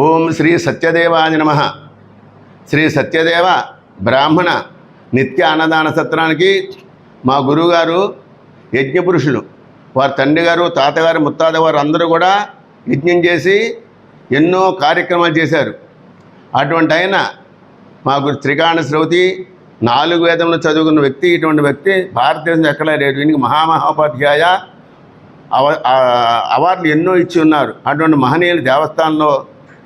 ఓం శ్రీ సత్యదేవాయ నమ. శ్రీ సత్యదేవ బ్రాహ్మణ నిత్య అన్నదాన సత్రానికి మా గురువుగారు యజ్ఞపురుషులు వారి తండ్రి గారు తాతగారు ముత్తాత వారు అందరూ కూడా యజ్ఞం చేసి ఎన్నో కార్యక్రమాలు చేశారు. అటువంటి ఆయన మా గురు త్రికాణ శ్రౌతి నాలుగు వేదములు చదువుకున్న వ్యక్తి ఇటువంటి వ్యక్తి భారతదేశం ఎక్కడ లేడు దీనికి మహామహోపాధ్యాయ అవ అవార్డులు ఎన్నో ఇచ్చి ఉన్నారు. అటువంటి మహనీయులు దేవస్థానంలో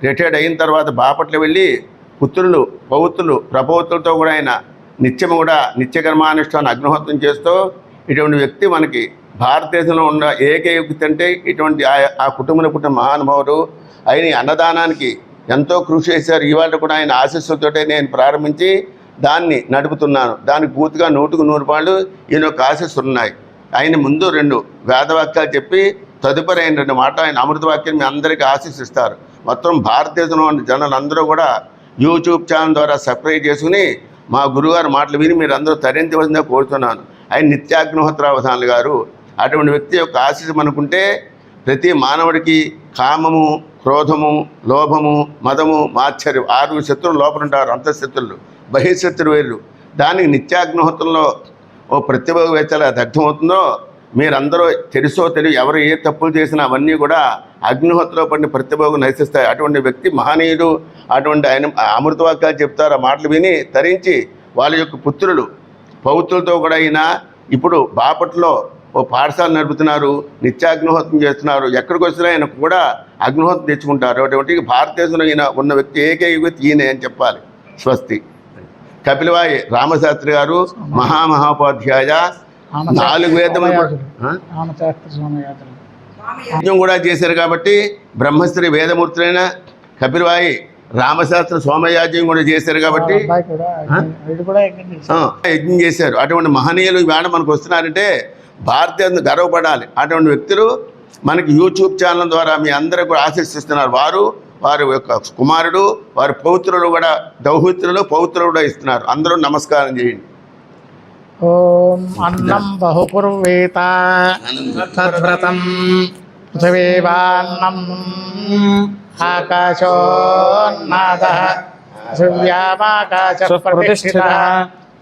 రిటైర్డ్ అయిన తర్వాత బాపట్ల వెళ్ళి పుత్రులు పౌత్రులు ప్రపౌత్రులతో కూడా ఆయన నిత్యం కూడా నిత్య కర్మానుష్ఠానం అగ్నిహోత్రం చేస్తూ ఇటువంటి వ్యక్తి మనకి భారతదేశంలో ఉన్న ఏకైక వ్యక్తి అంటే ఇటువంటి ఆ- ఆ కుటుంబంలో పుట్టిన మహానుభావుడు. ఆయన అన్నదానానికి ఎంతో కృషి చేశారు. ఇవాళ కూడా ఆయన ఆశీస్సులతోటే నేను ప్రారంభించి దాన్ని నడుపుతున్నాను. దానికి పూర్తిగా నూటుకు నూరు పాళ్ళు ఈయన ఒక ఆశీస్సులు ఉన్నాయి. ఆయన ముందు రెండు వేదవాక్యాలు చెప్పి తదుపరి ఆయన రెండు మాట ఆయన అమృతవాక్యం మీ అందరికీ ఆశీస్సిస్తారు మొత్తం భారతదేశంలో ఉన్న జనాలందరూ కూడా యూట్యూబ్ ఛానల్ ద్వారా సబ్స్క్రైబ్ చేసుకుని మా గురుగారు మాటలు విని మీరు అందరూ తరించవలసిందిగా కోరుతున్నాను. ఆయన నిత్యాగ్నిహోత్రావధానులు గారు. అటువంటి వ్యక్తి యొక్క ఆశీస్సు అనుకుంటే ప్రతి మానవుడికి కామము క్రోధము లోభము మదము మాత్సర్యం ఆరు శత్రువులు లోపల ఉంటారు అంతఃశత్రులు బహిశత్రులు వేరు దానికి నిత్యాగ్నిహోత్రంలో ఓ ప్రతిభవేత్తల దగ్ధమవుతుందో మీరందరూ తెలుసో తెలియ ఎవరు ఏ తప్పులు చేసినా అవన్నీ కూడా అగ్నిహోత్రలో పడిన ప్రతిభకు నశిస్తాయి. అటువంటి వ్యక్తి మహనీయుడు అటువంటి ఆయన అమృతవాక్యాలు చెప్తారు ఆ మాటలు విని తరించి వాళ్ళ యొక్క పుత్రులు పౌత్రులతో కూడా అయినా ఇప్పుడు బాపట్లో ఓ పాఠశాల నడుపుతున్నారు నిత్యాగ్నిహోత్రం చేస్తున్నారు. ఎక్కడికి వచ్చినా ఆయన కూడా అగ్నిహోత్రం తెచ్చుకుంటారు. అటువంటి భారతదేశంలో ఈయన ఉన్న వ్యక్తి ఏకైక వ్యక్తి ఈయనే అని చెప్పాలి. స్వస్తి. కపిలవాయి రామశాస్త్రి గారు మహామహోపాధ్యాయ నాలుగు వేదములు యజ్ఞం కూడా చేశారు కాబట్టి బ్రహ్మశ్రీ వేదమూర్తులైన కపిలవాయి రామశాస్త్ర సోమయాజ్యం కూడా చేశారు కాబట్టి వీడు యజ్ఞం చేశారు. అటువంటి మహనీయులు ఇవాళ మనకు వస్తున్నారంటే భారతీయ గర్వపడాలి. అటువంటి వ్యక్తులు మనకి యూట్యూబ్ ఛానల్ ద్వారా మీ అందరూ కూడా ఆశీర్సిస్తున్నారు వారు వారి యొక్క కుమారుడు వారి పౌత్రులు కూడా దౌహిత్రులు పౌత్రులు కూడా ఇస్తున్నారు. అందరూ నమస్కారం చేయండి. ఓం అన్నం బహుపుర్వేత. తద్వ్రతం. పృథివీవాన్నం ఆకాశోన్నాద పృథివ్యామాకాశ ప్రతిష్ఠిత.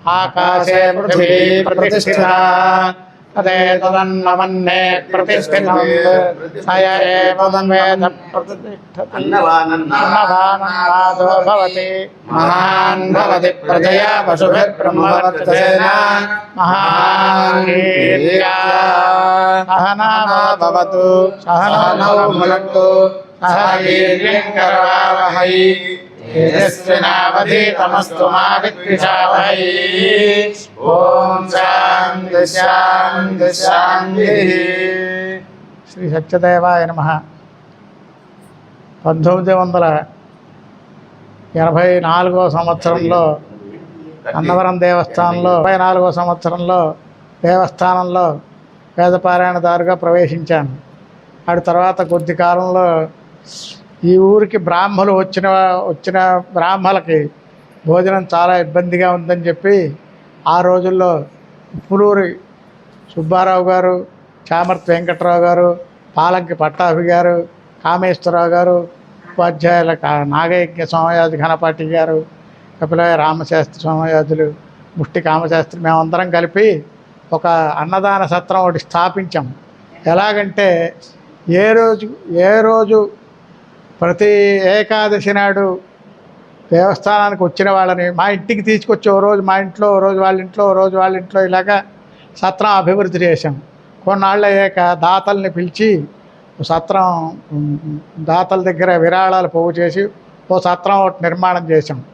ఆకాశే పృథివీ ప్రతిష్ఠిత. తదే తదన్నమన్నే ప్రతిష్ఠితం సయ ఏవ వేద ప్రతిష్ఠతి అన్నదానో భవతి మహాన్ భవతి ప్రజయా పశుభిర్బ్రహ్మవర్చసేన మహాన్యా సహనా భవతు సహనౌ భునక్తు సహ వీర్యం కరవావహై తేజస్వినావధీతమస్తు మా విద్విషావహై ఓం శాంతి శాంతి శాంతి శ్రీ సత్యదేవాయ నమ పంతొమ్మిది వందల ఎనభై నాలుగో సంవత్సరంలో అన్నవరం దేవస్థానంలో ఎనభై నాలుగో సంవత్సరంలో దేవస్థానంలో వేదపారాయణదారుగా ప్రవేశించాను. ఆడి తర్వాత కొద్ది కాలంలో ఈ ఊరికి బ్రాహ్మలు వచ్చిన వచ్చిన బ్రాహ్మలకి భోజనం చాలా ఇబ్బందిగా ఉందని చెప్పి ఆ రోజుల్లో ఉప్పులూరి సుబ్బారావు గారు చామర్తి వెంకట్రావు గారు పాలంకి పట్టాభి గారు కామేశ్వరరావు గారు ఉపాధ్యాయుల కా- నాగయజ్ఞ సోమయాజు ఘనపాటి గారు కపిలయ రామశాస్త్రి సోమయాజులు ముష్టి కామశాస్త్రి మేమందరం కలిపి ఒక అన్నదాన సత్రం ఒకటి స్థాపించాం. ఎలాగంటే ఏ రోజు ఏ రోజు ప్రతి ఏకాదశి నాడు దేవస్థానానికి వచ్చిన వాళ్ళని మా ఇంటికి తీసుకొచ్చి ఓ రోజు మా ఇంట్లో ఓ రోజు వాళ్ళ ఇంట్లో ఓ రోజు వాళ్ళ ఇంట్లో ఇలాగా సత్రం అభివృద్ధి చేశాం. కొన్నాళ్ళు అయ్యాక దాతల్ని పిలిచి సత్రం దాతల దగ్గర విరాళాలు పోగు చేసి ఓ సత్రం ఒకటి నిర్మాణం చేశాం.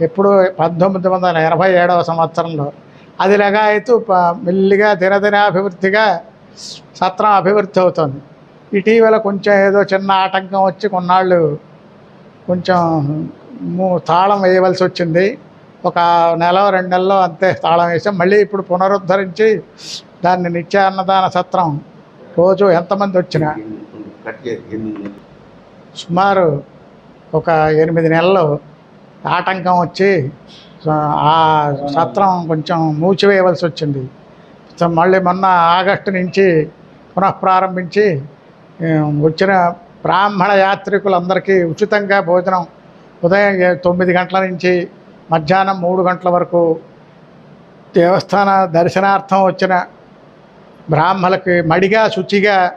ఎప్పుడు పంతొమ్మిది వందల ఎనభై ఏడవ సంవత్సరంలో. అది అయితే ప- మెల్లిగా దినదినాభివృద్ధిగా సత్రం అభివృద్ధి అవుతుంది. ఇటీవల కొంచెం ఏదో చిన్న ఆటంకం వచ్చి కొన్నాళ్ళు కొంచెం తాళం వేయవలసి వచ్చింది. ఒక నెల రెండు నెలలో అంతే తాళం వేసాం. మళ్ళీ ఇప్పుడు పునరుద్ధరించి దాన్ని నిత్య అన్నదాన సత్రం రోజు ఎంతమంది వచ్చినా సుమారు ఒక ఎనిమిది నెలలు ఆటంకం వచ్చి ఆ సత్రం కొంచెం మూచివేయవలసి వచ్చింది. మళ్ళీ మొన్న ఆగస్టు నుంచి పునఃప్రారంభించి వచ్చిన బ్రాహ్మణ యాత్రికులందరికీ ఉచితంగా భోజనం ఉదయం తొమ్మిది గంటల నుంచి మధ్యాహ్నం మూడు గంటల వరకు దేవస్థాన దర్శనార్థం వచ్చిన బ్రాహ్మలకి మడిగా శుచిగా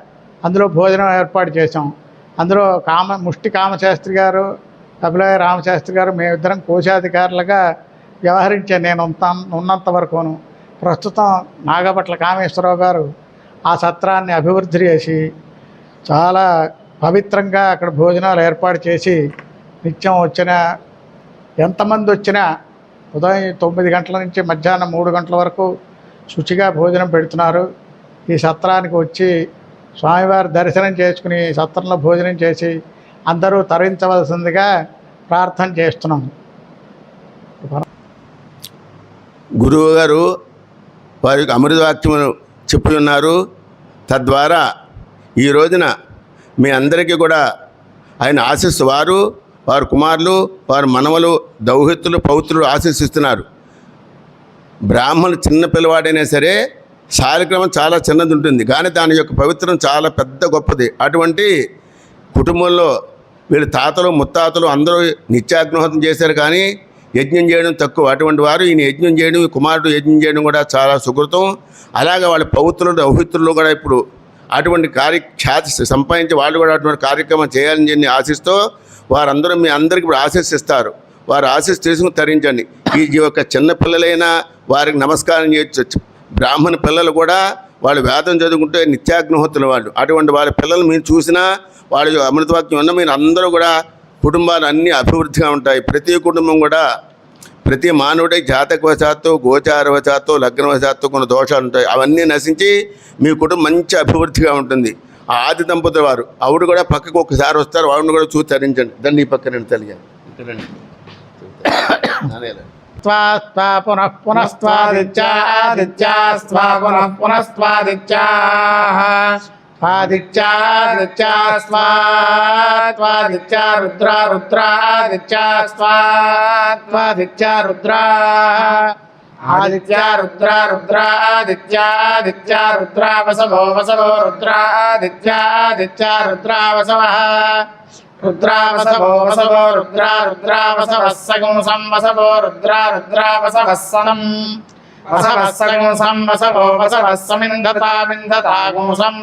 అందులో భోజనం ఏర్పాటు చేశాం. అందులో కామ ముష్టి కామశాస్త్రి గారు అభిలయ రామశాస్త్రి గారు మేమిద్దరం కోశాధికారులుగా వ్యవహరించే నేను ఉన్నంత వరకును. ప్రస్తుతం నాగపట్ల కామేశ్వరరావు గారు ఆ సత్రాన్ని అభివృద్ధి చేసి చాలా పవిత్రంగా అక్కడ భోజనాలు ఏర్పాటు చేసి నిత్యం వచ్చిన ఎంతమంది వచ్చినా ఉదయం తొమ్మిది గంటల నుంచి మధ్యాహ్నం మూడు గంటల వరకు శుచిగా భోజనం పెడుతున్నారు. ఈ సత్రానికి వచ్చి స్వామివారి దర్శనం చేసుకుని సత్రంలో భోజనం చేసి అందరూ తరించవలసిందిగా ప్రార్థన చేస్తున్నాం. గురువు గారు వారి యొక్క అమృతవాక్యమును చెప్పి ఉన్నారు. తద్వారా ఈ రోజున మీ అందరికీ కూడా ఆయన ఆశీస్సు వారు వారి కుమారులు వారి మనవలు దౌహిత్తులు పౌత్రులు ఆశీస్సిస్తున్నారు. బ్రాహ్మణులు చిన్న పిల్లవాడైనా సరే శాలిక్రమం చాలా చిన్నది ఉంటుంది. కానీ దాని యొక్క పవిత్రం చాలా పెద్ద గొప్పది. అటువంటి కుటుంబంలో వీళ్ళ తాతలు ముత్తాతలు అందరూ నిత్యాగ్నిహోత్రం చేశారు కానీ యజ్ఞం చేయడం తక్కువ. అటువంటి వారు ఈయన యజ్ఞం చేయడం కుమారుడు యజ్ఞం చేయడం కూడా చాలా సుకృతం. అలాగే వాళ్ళ పౌత్రులు దౌహిత్రులు కూడా ఇప్పుడు అటువంటి కార్య ఖ్యాతి సంపాదించి వాళ్ళు కూడా అటువంటి కార్యక్రమం చేయాలని చెప్పి ఆశిస్తూ వారందరూ మీ అందరికీ ఇప్పుడు ఆశీస్సిస్తారు వారు ఆశీస్ తీసుకుని తరించండి. ఈ యొక్క చిన్న పిల్లలైనా వారికి నమస్కారం చేయొచ్చు. బ్రాహ్మణ పిల్లలు కూడా వాళ్ళు వేదం చదువుకుంటే నిత్యాగ్నిహోత్రులు వాళ్ళు. అటువంటి వాళ్ళ పిల్లలు మీరు చూసినా వాళ్ళ అమృతవాక్యం ఉన్న మీరు అందరూ కూడా కుటుంబాలు అన్నీ అభివృద్ధిగా ఉంటాయి. ప్రతి కుటుంబం కూడా ప్రతి మానవుడి జాతకవశాత్తు గోచారవశాత్తు లగ్నవశాత్తు కొన్ని దోషాలు ఉంటాయి. అవన్నీ నశించి మీ కుటుంబం మంచి అభివృద్ధిగా ఉంటుంది. ఆ ఆది దంపతుల వారు. ఆవిడ కూడా పక్కకు ఒకసారి వస్తారు. ఆవిడని కూడా చూసి తరించండి. దాన్ని ఈ తెలియాలి. నానేలా. స్వా స్వా పునః పునఃస్వాదిత్యాదిత్యా స్వా పునః పునఃస్వాదిత్యా స్వాదిత్యాదిత్యా స్వా స్వాదిత్యా రుద్రా రుద్రాదిత్యా స్వా స్వాదిత్యా రుద్రా ఆదిత్యా రుద్రా రుద్రాదిత్యాదిత్యా రుద్రా వసవో వసవో రుద్రాదిత్యాదిత్యా రుద్రా వసవః రుద్రా వసవో వసవో రుద్రా రుద్రా వసవः సగుంసం వసవో రుద్రా రుద్రా వసవः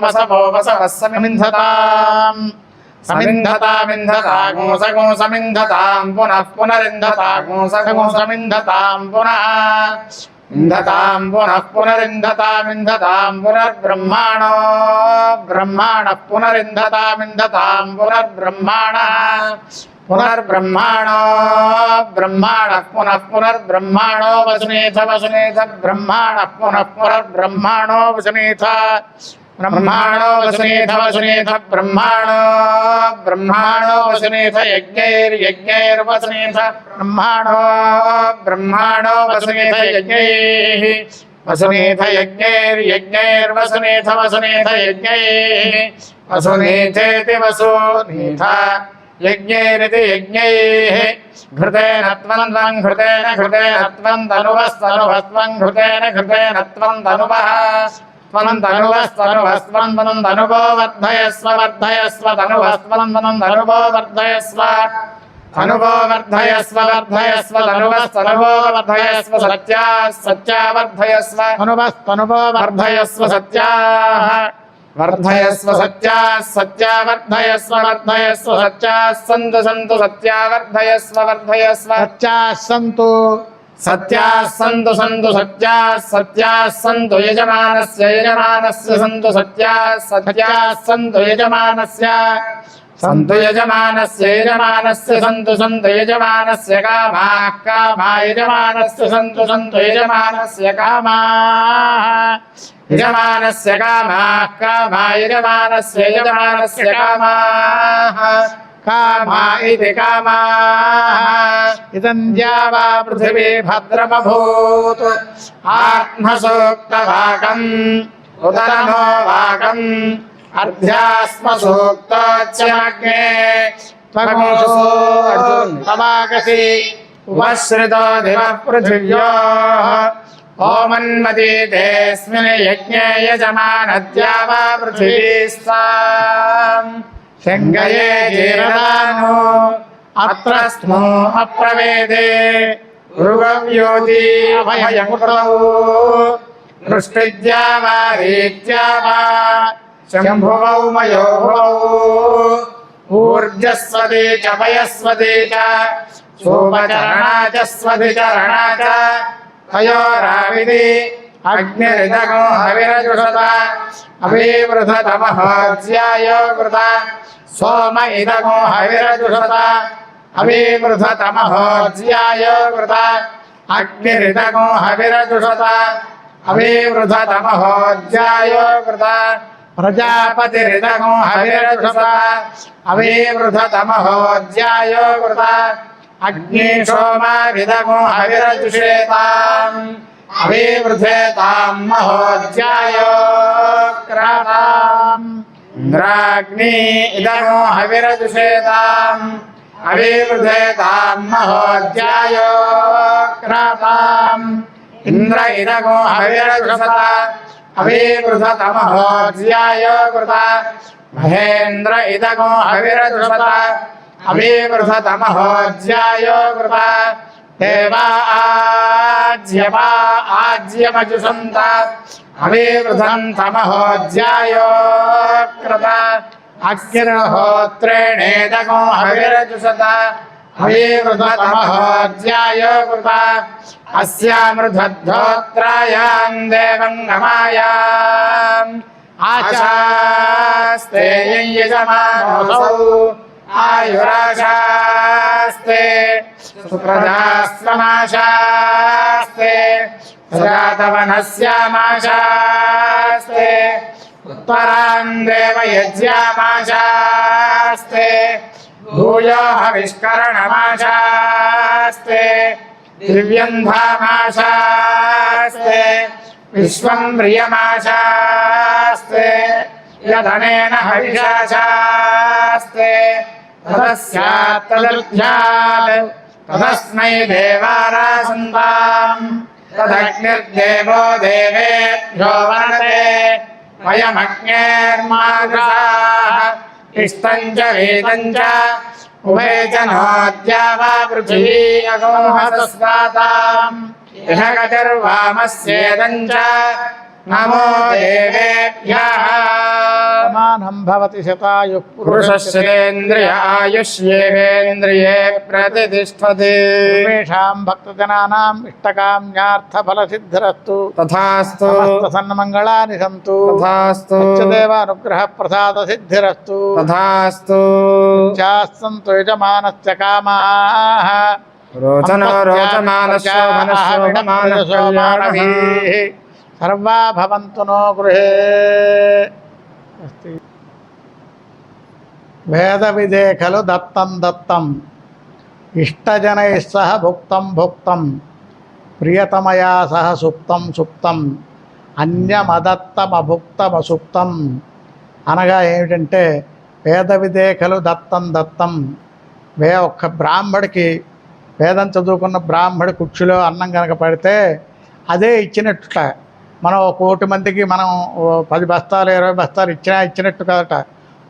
వసవో వసవः సమింధతామింధతాగుంసగుంసమింధతాం. పునః పునరింధతాగుంసగుంసమింధతాం. పునః ఇంధతాం. పునః పునరింధతామింధతాం. పునరింధతామింధతాం. పునర్బ్రహ్మాణో బ్రహ్మాణः పునః పునర్బ్రహ్మాణో వసునేథ వసునేథ బ్రహ్మాణः పునః పునర్బ్రహ్మాణో వసునేథ బ్రహ్మాణో వసునేథ వసునేథ బ్రహ్మాణో బ్రహ్మాణో వసునేథ యజ్ఞైర్యజ్ఞైర్వసునేథ బ్రహ్మాణో బ్రహ్మాణో వసునేథ యజ్ఞైః వసునేథ యజ్ఞైర్యజ్ఞైర్వసునేథ వసునేథ యజ్ఞైః వసునేథేతి వసునేథ यज्ञैरिति यज्ञैः। घृतेन त्वन्त्वं घृतेन घृतेन त्वं तनुवस्तनुवस्त्वं घृतेन घृतेन त्वं तनुवः। त्वनं तनुवस्तनुवस्त्वं त्वं तनुवो वर्धयस्व वर्धयस्व तनुवस्त्वं त्वं तनुवो वर्धयस्व। तनुवो वर्धयस्व वर्धयस्व तनुवस्तनुवो वर्धयस्व सत्या वर्धयस्व। तनुवस्तनुवो वर्धयस्व सत्याः। वर्धयस्व सत्या सत्या वर्धयस्व वर्धयस्व सत्या सन्तु सन्तु सत्या वर्धयस्व वर्धयस्व। सत्या सन्तु सत्या सन्तु सन्तु सत्या सत्या सन्तु यजमानस्य यजमानस्य सन्तु सत्या सत्या सन्तु यजमानस्य। सन्तु यजमानस्य यजमानस्य सन्तु सन्तु यजमानस्य कामाः कामा यजमानस्य सन्तु सन्तु यजमानस्य कामाः यजमानस्य कामाः कामा यजमानस्य यजमानस्य कामाः कामा इति कामाः इदं द्यावा पृथिवी भद्रमभूत् आत्मसूक्तभागम् उदरनो भागम् అర్ధ్యాస్మసూక్తోచ్యమగ్నే తమాకసి ఉపశ్రితో దివ పృథివ్యో ఓమన్మతి తేస్మిన్ యజ్ఞే యజమానద్యా వా పృథివీ శంగయే జీవదాను అత్ర స్మో అప్రవేదే భృగవ్యోతి అభయముఖౌ దృష్టిద్యా వా రీత్యా వా శంభువౌ మయోభువౌ ఊర్జస్వదే చ వయస్వదే చ సోమచరణా చ స్వది చరణా చ తయోరావిది అగ్నిరిదగో హవిరజుషత అభివృధతమహోజ్యాయ కృత సోమ ఇదగో హవిరజుషత అభివృధతమహోజ్యాయ కృత అగ్నిరిదగో హవిరజుషత అభివృధతమహోజ్యాయ కృత ప్రజాపతిరిదగో హవిరజుషత అభివృధతమహోజ్యాయ కృత. అగ్ని సోమావిదగో హవిరజుషేతాం. అభివృధేతాం మహోజ్యాయ క్రాతాం ఇంద్రాగ్ని ఇదగో హవిరజుషేతాం. అభివృధేతాం మహోజ్యాయ క్రాతాం ఇంద్ర ఇదగో హవిరజుషత అభివృధతమహోజ్యాయ కృత. మహేంద్ర ఇదగో హవిరజుషత అభివృధతమహోజ్యాయ కృత దేవా ఆజ్యవా ఆజ్యమజుసంత అభివృధం తమహోజ్యాయ కృత. అగ్నిర్హోత్రేణేదగో హవిరజుషత అభివృధతమహోజ్యాయ కృత అస్యామృధోత్రాయాం దేవం గమాయాం ఆశాస్తే యజమానోసౌ ఆయురాశాస్తే సుప్రజాస్వమాశాస్తే జాతవనస్యామాశాస్తే ఉత్తరాం దేవయజ్యామాశాస్తే భూయో హవిష్కరణమాశాస్తే దివ్యం ధామాశాస్తే విశ్వం ప్రియమాశాస్తే యదనేన హవిషాశాస్తే తదస్యాత్తదర్ధ్యాత్ తదస్మై దేవారాసంతాం తదగ్నిర్దేవో దేవేభ్యో వరదే వయమగ్నేర్మాఘాः ఇష్టం చ వేదం చ ఉభయ చ నోద్యా వా పృథివీ అగోహతస్వాతాం ఇహ గతిర్వామస్యేదం చ ज्ञानं भवति शतायुः भक्तजनानाम् इष्टकाम्यार्थफलसिद्धिरस्तु तथास्तु। सन्मङ्गलानि सन्तु। तथास्तु। देवानुग्रहप्रसादसिद्धिरस्तु तथास्तु। कामाः। सर्वा भवन्तु नो गृहे। अस्ति। వేద విదేఖలు దత్తం దత్తం. ఇష్టజనై సహ భుక్తం భుక్తం. ప్రియతమయా సహ సుప్తం సుప్తం. అన్యమదత్తమభుక్తమసుప్తం. అనగా ఏమిటంటే వేద విదేఖలు దత్తం దత్తం. వే ఒక్క బ్రాహ్మడికి వేదం చదువుకున్న బ్రాహ్మడి కుక్షిలో అన్నం కనుక పడితే అదే ఇచ్చినట్టుట. మనం ఒక కోటి మందికి మనం పది బస్తాలు ఇరవై బస్తాలు ఇచ్చినా ఇచ్చినట్టు కదట.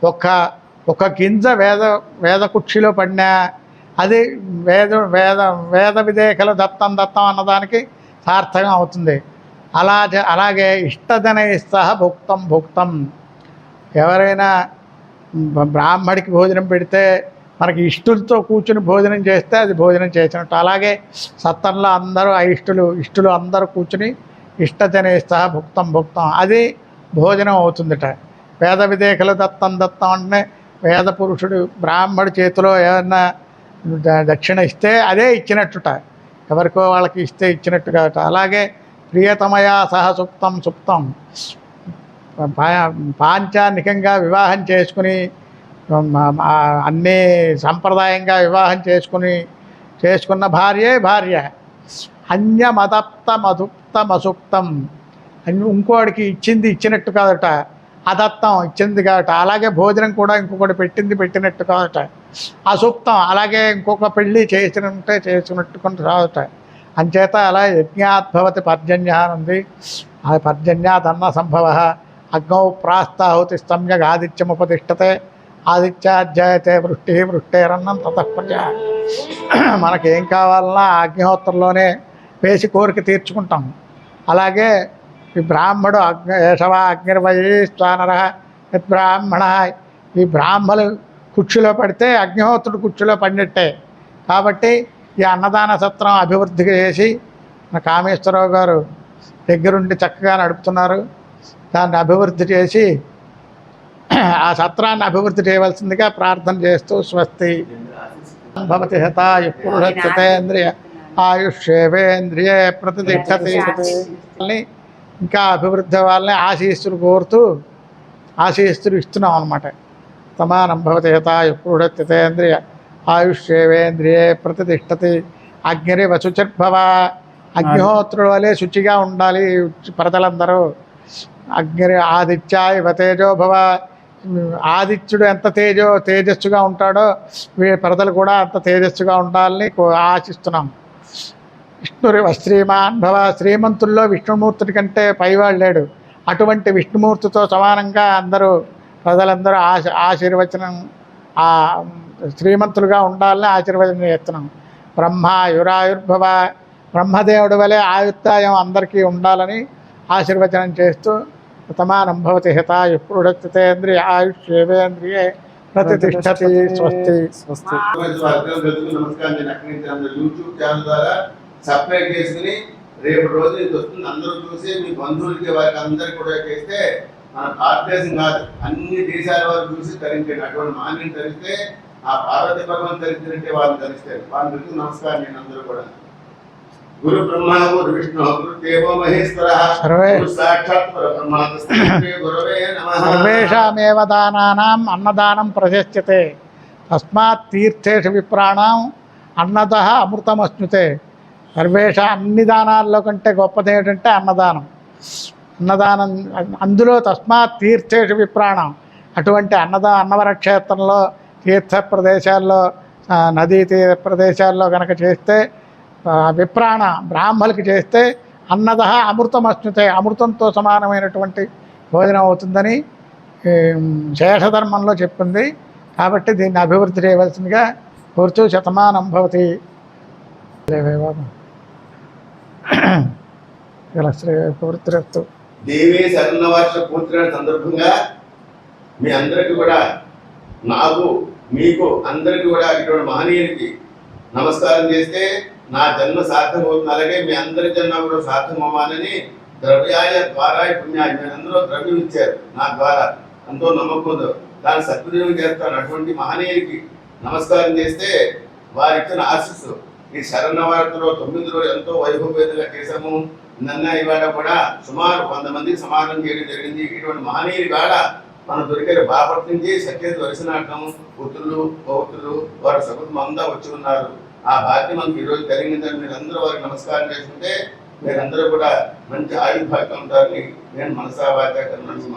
ఒక్క ఒక గింజ వేద వేద కుక్షిలో పడినా అది వేద వేద వేద విదేకలు దత్తం దత్తం అన్నదానికి సార్థకం అవుతుంది. అలా అలాగే ఇష్టదన సహ భుక్తం భుక్తం. ఎవరైనా బ్రాహ్మడికి భోజనం పెడితే మనకి ఇష్టులతో కూర్చుని భోజనం చేస్తే అది భోజనం చేసినట్టు. అలాగే సత్తంలో అందరూ ఆ ఇష్టులు ఇష్టులు అందరూ కూర్చుని ఇష్టజనే సహ భుక్తం భుక్తం. అది భోజనం అవుతుందిట. వేద విదేకలు దత్తం దత్తం అంటే వేద పురుషుడు బ్రాహ్మడి చేతిలో ఏదన్నా దక్షిణ ఇస్తే అదే ఇచ్చినట్టుట. ఎవరికో వాళ్ళకి ఇస్తే ఇచ్చినట్టు కాదట అలాగే ప్రియతమయా సహ సుప్తం సుప్తం. పా- పాంచానికంగా వివాహం చేసుకుని అన్నీ సంప్రదాయంగా వివాహం చేసుకుని చేసుకున్న భార్యే భార్య. అన్యమదప్త మధుప్త మసుప్తం ఇంకోడికి ఇచ్చింది ఇచ్చినట్టు కాదట. అదత్తం ఇచ్చింది కాబట్టి. అలాగే భోజనం కూడా ఇంకొకటి పెట్టింది పెట్టినట్టు కాదట అసూప్తం అలాగే ఇంకొక పెళ్ళి చేసినట్టే చేసినట్టు కొంత కాదట అంచేత అలా యజ్ఞాద్భవతి పర్జన్య అని ఉంది ఆ పర్జన్యాదన్న సంభవ. అగ్నౌ ప్రాస్తాహుతి సమ్యక్ ఆదిత్యముపతిష్టతే ఆదిత్యాధ్యాయతే వృష్టి వృష్టేరన్నం తతఃపజ మనకేం కావాలన్నా అగ్నిహోత్రంలోనే వేసి కోరిక తీర్చుకుంటాం. అలాగే ఈ బ్రాహ్మడు అగ్ని ఏషవ అగ్నిర్వయీ స్వానర బ్రాహ్మణ. ఈ బ్రాహ్మలు కుర్చీలో పడితే అగ్నిహోత్రుడు కుర్చీలో పడినట్టే. కాబట్టి ఈ అన్నదాన సత్రం అభివృద్ధి చేసి మన కామేశ్వరరావు గారు దగ్గరుండి చక్కగా నడుపుతున్నారు. దాన్ని అభివృద్ధి చేసి ఆ సత్రాన్ని అభివృద్ధి చేయవలసిందిగా ప్రార్థన చేస్తూ స్వస్తి. భవతి హతాయు పురుషేంద్రియ ఆయుష్యేవేంద్రియే ప్రతిష్టతి. ఇంకా అభివృద్ధి వాళ్ళని ఆశీస్సులు కోరుతూ ఆశీస్సులు ఇస్తున్నాం అనమాట సమానం భవతి హతాయు పురుషేంద్రియ ఆయుష్యేవేంద్రియే ప్రతిష్టతి. అగ్ని వశుచిర్భవ. అగ్నిహోత్రుడు వలె శుచిగా ఉండాలి ప్రజలందరూ అగ్ని ఆదిత్యాయ తేజోభవ. ఆదిత్యుడు ఎంత తేజో తేజస్సుగా ఉంటాడో వీ ప్రజలు కూడా అంత తేజస్సుగా ఉండాలని కో- ఆశిస్తున్నాం. విష్ణురి శ్రీమాన్ భవ శ్రీమంతుల్లో విష్ణుమూర్తుడి కంటే పైవాడు లేడు. అటువంటి విష్ణుమూర్తితో సమానంగా అందరూ ప్రజలందరూ ఆశ ఆశీర్వచనం ఆ శ్రీమంతులుగా ఉండాలని ఆశీర్వచనం చేస్తున్నాం. బ్రహ్మ యురాయుర్భవ బ్రహ్మదేవుడి వలె ఆయుర్దాయం అందరికీ ఉండాలని ఆశీర్వచనం చేస్తూ సమానం భవతి హితాయు పురుడేంద్రియ ఆయుష్యేంద్రియే ప్రతిష్టతి స్వస్తి. స్వస్తి. నమస్కారం. యూట్యూబ్ ఛానల్ ద్వారా సబ్స్క్రైబ్ చేసుకుని రేపు రోజు ఇది వస్తుంది. అందరూ చూసి మీ బంధువులకి వారికి అందరికి కూడా చేస్తే మన భారతదేశం కాదు అన్ని దేశాల వారు చూసి ధరించండి అటువంటి మాన్యం ధరిస్తే ఆ పార్వతి భగవాన్ ధరించినట్టే వాళ్ళని ధరిస్తారు వాళ్ళ గురించి నమస్కారం నేను అందరూ కూడా. గురు బ్రహ్మ గురు విష్ణు గురు దేవో మహేశ్వర సాక్షాత్ పరబ్రహ్మ తస్మై శ్రీ గురవే నమః. సర్వేషామేవ దానానాం అన్నదానం ప్రశస్యతే. తస్మాత్ తీర్థేషు విప్రాణం అన్నద అమృతమశ్నుతే. సర్వేష అన్ని దానాల్లో కంటే గొప్పది ఏంటంటే అన్నదానం. అన్నదానం అందులో తస్మాత్ తీర్థేషు విప్రాణం. అటువంటి అన్నదా అన్నవర క్షేత్రంలో తీర్థ ప్రదేశాల్లో నదీ తీర ప్రదేశాల్లో కనుక చేస్తే విప్రాణ బ్రాహ్మలకి చేస్తే అన్నద అమృతమశ్నుతే అమృతంతో సమానమైనటువంటి భోజనం అవుతుందని శేషధర్మంలో చెప్పింది. కాబట్టి దీన్ని అభివృద్ధి చేయవలసిందిగా కోరుతూ శతమానం భవతి. బాబు శ్రీ ప్రవృత్తిరస్తు దేవీ శరణవర్ష పూర్తి సందర్భంగా మీ అందరికి కూడా నాకు మీకు అందరికి కూడా ఇటువంటి మహనీయునికి నమస్కారం చేస్తే నా జన్మ సార్థం అవుతుంది. అలాగే మీ అందరి జన్మ కూడా సార్థం అవ్వాలని ద్రవ్యాయ ద్వారా పుణ్యాయ అందరూ ద్రవ్యం ఇచ్చారు నా ద్వారా. ఎంతో నమ్మకంతో దాన్ని సద్వినియోగం చేస్తాను. అటువంటి మహనీయునికి నమస్కారం చేస్తే వారి ఇచ్చిన ఆశీస్సు ఈ శరణవార్తలో తొమ్మిది రోజులు ఎంతో వైభవేదంగా చేశాము. నిన్న ఇవాళ కూడా సుమారు వంద మందికి సమానం చేయడం జరిగింది. ఇటువంటి మహనీయుడి కాడ మనం దొరికారు బాపట్ల నుంచి సత్యేది వరిసనాటం పుత్రులు పౌత్రులు వారి సకుటుంబం అంతా వచ్చి ఉన్నారు. ఆ బాధ్యత మనకి ఈరోజు కలిగిందని మీరు అందరూ వారికి నమస్కారం చేసుకుంటే మీరందరూ కూడా మంచి ఆయుర్భాగ్యం ఉంటారని నేను మనసా వాచా